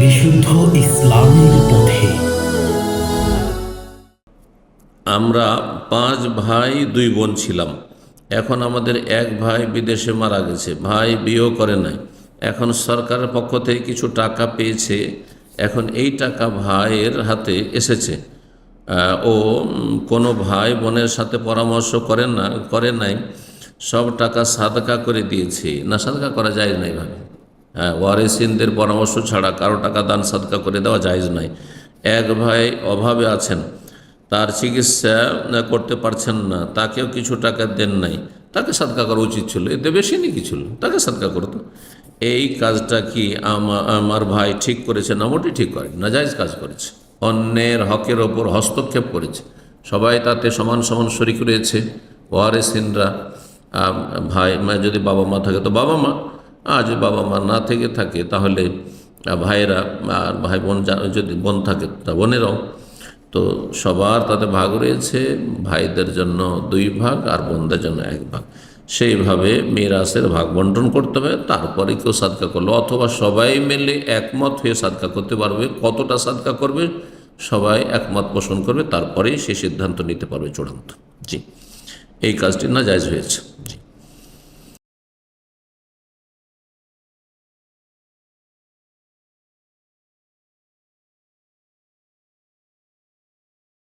বিশুদ্ধ ইসলামের পথে। আমরা পাঁচ ভাই, দুই বোন ছিলাম। এখন আমাদের এক ভাই বিদেশে মারা গেছে। ভাই বিয়েও করে নাই। এখন সরকারের পক্ষ থেকে কিছু টাকা পেয়েছে। এখন এই টাকা ভাইয়ের হাতে এসেছে। ও কোনো ভাই বোনের সাথে পরামর্শ করেন না, করে নাই। সব টাকা সাদকা করে দিয়েছে। না, সাদকা করা যায় নাই ভাবে হ্যাঁ ওয়ারিসিনদের পরামর্শ ছাড়া কারও টাকা দান, সাদকা করে দেওয়া জায়জ নাই এক ভাই অভাবে আছেন, তার চিকিৎসা করতে পারছেন না, তাকেও কিছু টাকা দেন নাই। তাকে সাদকা করা উচিত ছিল এতে বেশি নাকি ছিল, তাকে সাদকা করতো। এই কাজটা কি আমা- আমার ভাই ঠিক করেছে না মোটেই ঠিক করে না জায়জ কাজ করেছে। অন্যের হকের ওপর হস্তক্ষেপ করেছে। সবাই তাতে সমান সমান শরিক রয়েছে। ওয়ারেসিনরা ভাই, মা যদি বাবা মা থাকে, তো বাবা মা যদি বাবা মা না থেকে থাকে, তাহলে ভাইয়েরা, আর ভাই বোন যদি বোন থাকে, তা বোনেরাও। তো সবার তাতে ভাগ রয়েছে, ভাইদের জন্য দুই ভাগ আর বোনদের জন্য এক ভাগ। সেইভাবে মিরাসের ভাগ বন্টন করতে হবে, তারপরে কেউ সাদকা করল, অথবা সবাই মিলে একমত হয়ে সাদকা করতে পারবে। কতটা সাদকা করবে, সবাই একমত পোষণ করবে, তারপরেই সে সিদ্ধান্ত নিতে পারবে চূড়ান্ত। জি, এই কাজটি না জায়জ হয়েছে।